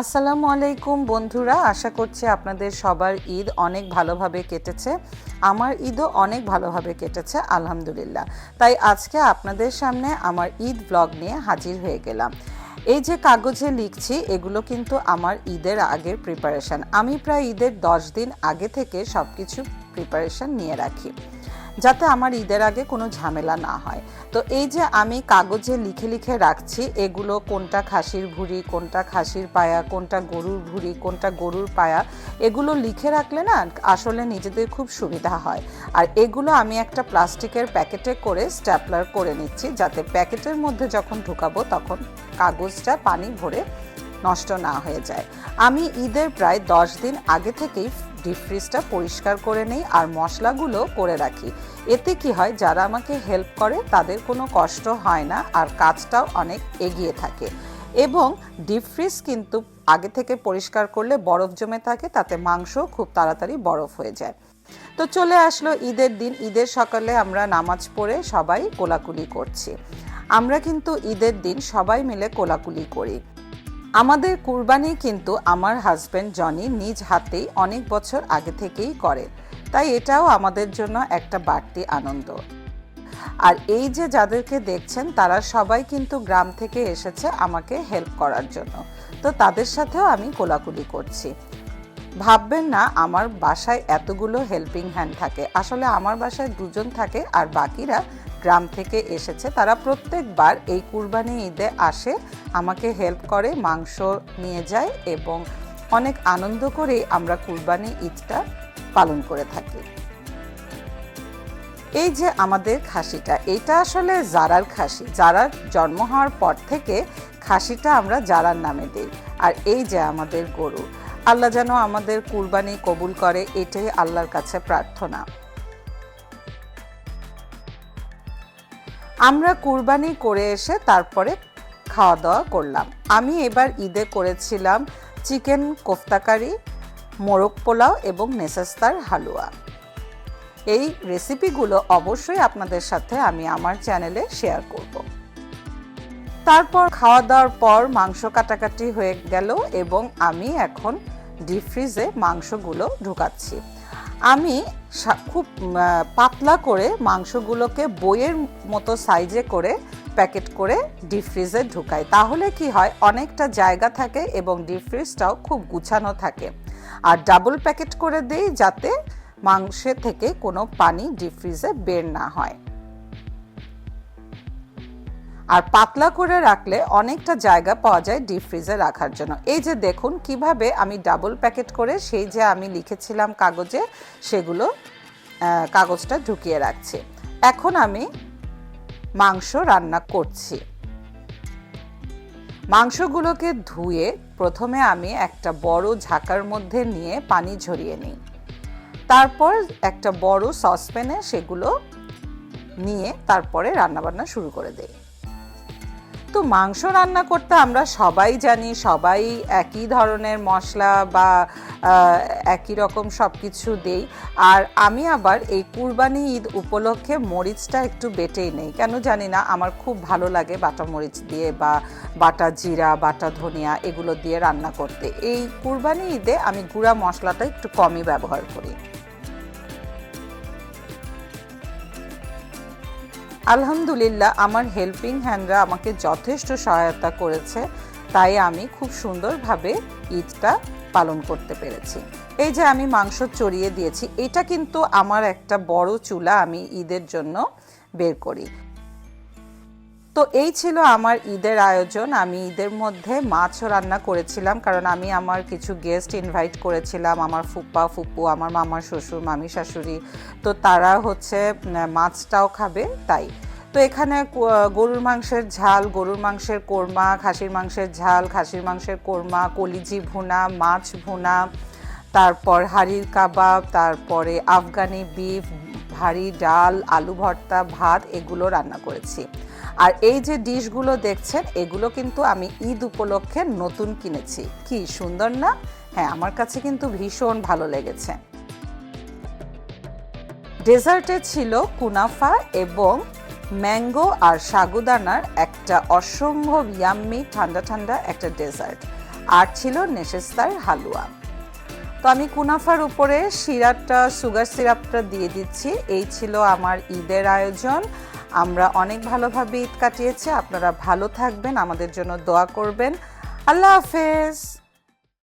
আসসালামু আলাইকুম বন্ধুরা, আশা করছি আপনাদের সবার ঈদ অনেক ভালোভাবে কেটেছে। আমার ঈদও অনেক ভালোভাবে কেটেছে, আলহামদুলিল্লাহ। তাই আজকে আপনাদের সামনে আমার ঈদ ব্লগ নিয়ে হাজির হয়ে গেলাম। এই যে কাগজে লিখছি, এগুলো কিন্তু আমার ঈদের আগের প্রিপারেশন আমি প্রায় ঈদের দশ দিন আগে থেকে সব কিছু প্রিপারেশন নিয়ে রাখি। যাতে আমার ঈদের আগে কোনো ঝামেলা না হয়। তো এই যে আমি কাগজে লিখে লিখে রাখছি, এগুলো কোনটা খাসির ভুঁড়ি, কোনটা খাসির পায়া, কোনটা গরুর ভুঁড়ি, কোনটা গরুর পায়া, এগুলো লিখে রাখলে না আসলে নিজেদের খুব সুবিধা হয়। আর এগুলো আমি একটা প্লাস্টিকের প্যাকেটে করে স্ট্যাপলার করে নিচ্ছি, যাতে প্যাকেটের মধ্যে যখন ঢুকাবো তখন কাগজটা পানি ভরে নষ্ট না হয়ে যায়। আমি ঈদের প্রায় দশ দিন আগে থেকেই ডিপ ফ্রিজটা পরিষ্কার করে নেই আর মশলাগুলো করে রাখি। এতে কি হয়, যারা আমাকে হেল্প করে তাদের কোনো কষ্ট হয় না আর কাজটাও অনেক এগিয়ে থাকে। এবং ডিপ ফ্রিজ কিন্তু আগে থেকে পরিষ্কার করলে বরফ জমে থাকে, তাতে মাংস খুব তাড়াতাড়ি বরফ হয়ে যায়। তো চলে আসলো ঈদের দিন। ঈদের সকালে আমরা নামাজ পড়ে সবাই কোলাকুলি করছি। আমরা কিন্তু ঈদের দিন সবাই মিলে কোলাকুলি করি। আমাদের কুরবানি কিন্তু আমার হাজব্যান্ড জনি নিজ হাতেই অনেক বছর আগে থেকেই করে। তাই এটাও আমাদের জন্য একটা বাড়তি আনন্দ। আর এই যে যাদেরকে দেখছেন, তারা সবাই কিন্তু গ্রাম থেকে এসেছে আমাকে হেল্প করার জন্য। তো তাদের সাথেও আমি কোলাকুলি করছি। ভাববেন না, আমার বাসায় এতগুলো হেল্পিং হ্যান্ড থাকে। আসলে আমার বাসায় দুজন থাকে আর বাকিরা গ্রাম থেকে এসেছে। তারা প্রত্যেকবার এই কুরবানি ঈদে আসে, আমাকে হেল্প করে, মাংস নিয়ে যায় এবং অনেক আনন্দ করে আমরা কুরবানি ঈদটা পালন করে থাকি। এই যে আমাদের খাসিটা, এটা আসলে জারার খাসি। জারার জন্ম হওয়ার পর থেকে খাসিটা আমরা জারার নামে দিই। আর এই যে আমাদের গরু আল্লাহ যেন আমাদের কুরবানি কবুল করে, এটাই আল্লাহর কাছে প্রার্থনা। আমরা কুরবানি করে এসে তারপরে খাওয়া দাওয়া করলাম। আমি এবার ঈদে করেছিলাম চিকেন কোফতাকারি, মোরগ পোলাও এবং নেসাস্তার হালুয়া। এই রেসিপিগুলো অবশ্যই আপনাদের সাথে আমি আমার চ্যানেলে শেয়ার করব। তারপর খাওয়া দাওয়ার পর মাংস কাটাকাটি হয়ে গেল এবং আমি এখন ডিপ ফ্রিজে মাংসগুলো ঢুকাচ্ছি। আমি খুব পাতলা করে মাংসগুলোকে বইয়ের মতো সাইজে করে প্যাকেট করে ডিপ ফ্রিজে ঢুকাই। তাহলে কি হয়, অনেকটা জায়গা থাকে এবং ডিপ ফ্রিজটাও খুব গুছানো থাকে। আর ডাবল প্যাকেট করে দেই যাতে মাংসে থেকে কোনো পানি ডিপ ফ্রিজে বের না হয়। আর পাতলা করে রাখলে অনেকটা জায়গা পাওয়া যায় ডিপ ফ্রিজে রাখার জন্য। এই যে দেখুন, কীভাবে আমি ডাবল প্যাকেট করে সেই যে আমি লিখেছিলাম কাগজে, সেগুলো কাগজটা ঢুকিয়ে রাখছি। এখন আমি মাংস রান্না করছি। মাংসগুলোকে ধুয়ে প্রথমে আমি একটা বড় ঝাঁকার মধ্যে নিয়ে পানি ঝরিয়ে নিই। তারপর একটা বড় সসপ্যানে সেগুলো নিয়ে তারপরে রান্নাবান্না শুরু করে দেই। তো মাংস রান্না করতে আমরা সবাই জানি, সবাই একই ধরনের মশলা বা একই রকম সব কিছু দেই। আর আমি আবার এই কুরবানি ঈদ উপলক্ষে মরিচটা একটু বেটেই নেই। কেন জানি না, আমার খুব ভালো লাগে বাটা মরিচ দিয়ে বা বাটা জিরা, বাটা ধনিয়া এগুলো দিয়ে রান্না করতে। এই কুরবানি ঈদে আমি গুঁড়া মশলাটা একটু কমই ব্যবহার করি। আলহামদুলিল্লাহ, আমার হেল্পিং হ্যান্ডরা আমাকে যথেষ্ট সহায়তা করেছে। তাই আমি খুব সুন্দরভাবে ঈদটা পালন করতে পেরেছি। এই যে আমি মাংস চড়িয়ে দিয়েছি, এটা কিন্তু আমার একটা বড় চুলা আমি ঈদের জন্য বের করি। তো এই ছিল আমার ঈদের আয়োজন। আমি ঈদের মধ্যে মাছও রান্না করেছিলাম, কারণ আমি আমার কিছু গেস্ট ইনভাইট করেছিলাম, আমার ফুপ্পা ফুপ্পু আমার মামার শ্বশুর, মামি শাশুড়ি। তো তারা হচ্ছে মাছটাও খাবে তাই। তো এখানে গরুর মাংসের ঝাল, গরুর মাংসের কোরমা, খাসির মাংসের ঝাল, খাসির মাংসের কোরমা, কলিজি ভুনা, মাছ ভুনা, তারপর হাড়ির কাবাব, তারপরে আফগানি বিফ, ভারী ডাল, আলু ভর্তা, ভাত, এগুলো রান্না করেছি। আর এই যে ডিশগুলো দেখছেন, এগুলো কিন্তু আমি ঈদ উপলক্ষে নতুন কিনেছি। কি সুন্দর না? হ্যাঁ আমার কাছে কিন্তু ভীষণ ভালো লেগেছে। ডেজার্টে ছিল কুনাফা এবং ম্যাঙ্গো আর সাগুদানার একটা অসম্ভব ইয়াম্মি ঠান্ডা ঠান্ডা একটা ডেজার্ট। আর ছিল নেশেস্তার হালুয়া। তো আমি কুনাফার উপরে সিরাপটা, সুগার সিরাপটা দিয়ে দিচ্ছি। এই ছিল আমার ঈদের আয়োজন। আমরা অনেক ভালোভাবে ঈদ কাটিয়েছি। আপনারা ভালো থাকবেন আমাদের জন্য দোয়া করবেন। আল্লাহ হাফেজ।